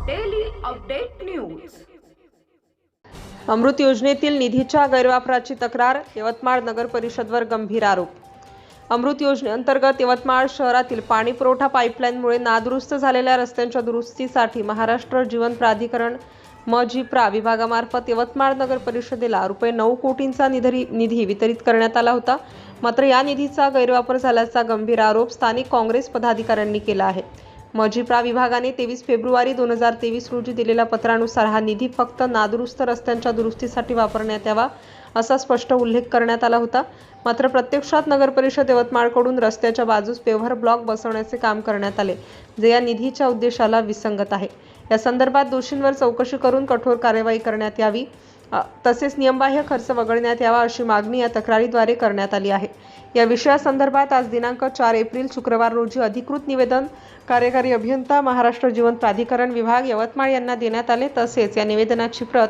Update news अमृत योजनेतील निधीच्या गैरवापराची तक्रार यवतमाळ नगर परिषदवर गंभीर आरोप. अमृत योजनेअंतर्गत यवतमाळ शहरातील पाणी पुरवठा पाईपलाईनमुळे नादुरुस्त झालेल्या रस्त्यांच्या दुरुस्तीसाठी महाराष्ट्र जीवन प्राधिकरण मजिप्रा विभागामार्फत यवतमाळ नगर परिषदेला रुपये नऊ कोटींचा निधरी निधी वितरित करण्यात आला होता. मात्र या निधीचा गैरवापर झाल्याचा गंभीर आरोप स्थानिक काँग्रेस पदाधिकाऱ्यांनी केला आहे. मजिप्रा विभागाने तेवीस फेब्रुवारी दोन हजार तेवीस रोजी दिलेल्या पत्रानुसार हा निधी फक्त नादुरुस्त रस्त्यांच्या दुरुस्तीसाठी वापरण्यात यावा असा स्पष्ट उल्लेख करण्यात आला होता. मात्र प्रत्यक्षात नगरपरिषद यवतमाळकडून रस्त्याच्या बाजूस पेव्हर ब्लॉक बसवण्याचे काम करण्यात आले जे या निधीच्या उद्देशाला विसंगत आहे. या संदर्भात दोषींवर चौकशी करून कठोर कार्यवाही करण्यात यावी. तसेच नियमबाह्य खर्च वगळण्यात यावा अशी मागणी या तक्रारीद्वारे करण्यात आली आहे. या विषयासंदर्भात आज दिनांक चार एप्रिल शुक्रवार रोजी अधिकृत निवेदन कार्यकारी अभियंता महाराष्ट्र जीवन प्राधिकरण विभाग यवतमाळ यांना देण्यात आले. तसेच या निवेदनाची प्रत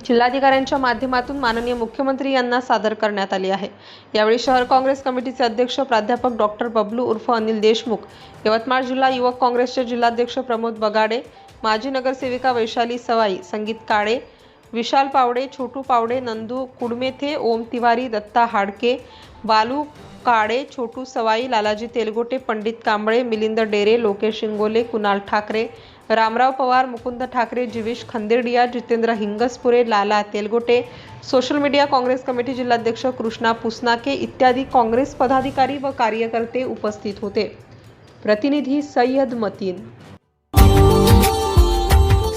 जिल्हाधिकाऱ्यांच्या माध्यमातून माननीय मुख्यमंत्री यांना सादर करण्यात आली आहे. यावेळी शहर काँग्रेस कमिटीचे अध्यक्ष प्राध्यापक डॉक्टर बबलू उर्फ अनिल देशमुख यवतमाळ जिल्हा युवक काँग्रेसचे जिल्हाध्यक्ष प्रमोद बगाडे माजी नगरसेविका Vaishali Sawai Sangeet Kale Vishal Pawde Chhotu Pawde Nandu Kudmethe Om Tiwari Datta Hadke Balu Kale Chhotu Sawai Lalaji Telgote Pandit Kamble Milind Dere Lokesh Shingole Kunal Thackeray Ramrao Pawar Mukund Thackeray Jivesh Khandedia Jitendra Hingaspure Lala Telgote social media Congress committee जिल्हाध्यक्ष कृष्णा पुसनाके इत्यादी काँग्रेस पदाधिकारी व कार्यकर्ते उपस्थित होते. प्रतिनिधी Sayyad Mateen.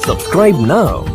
Subscribe नाव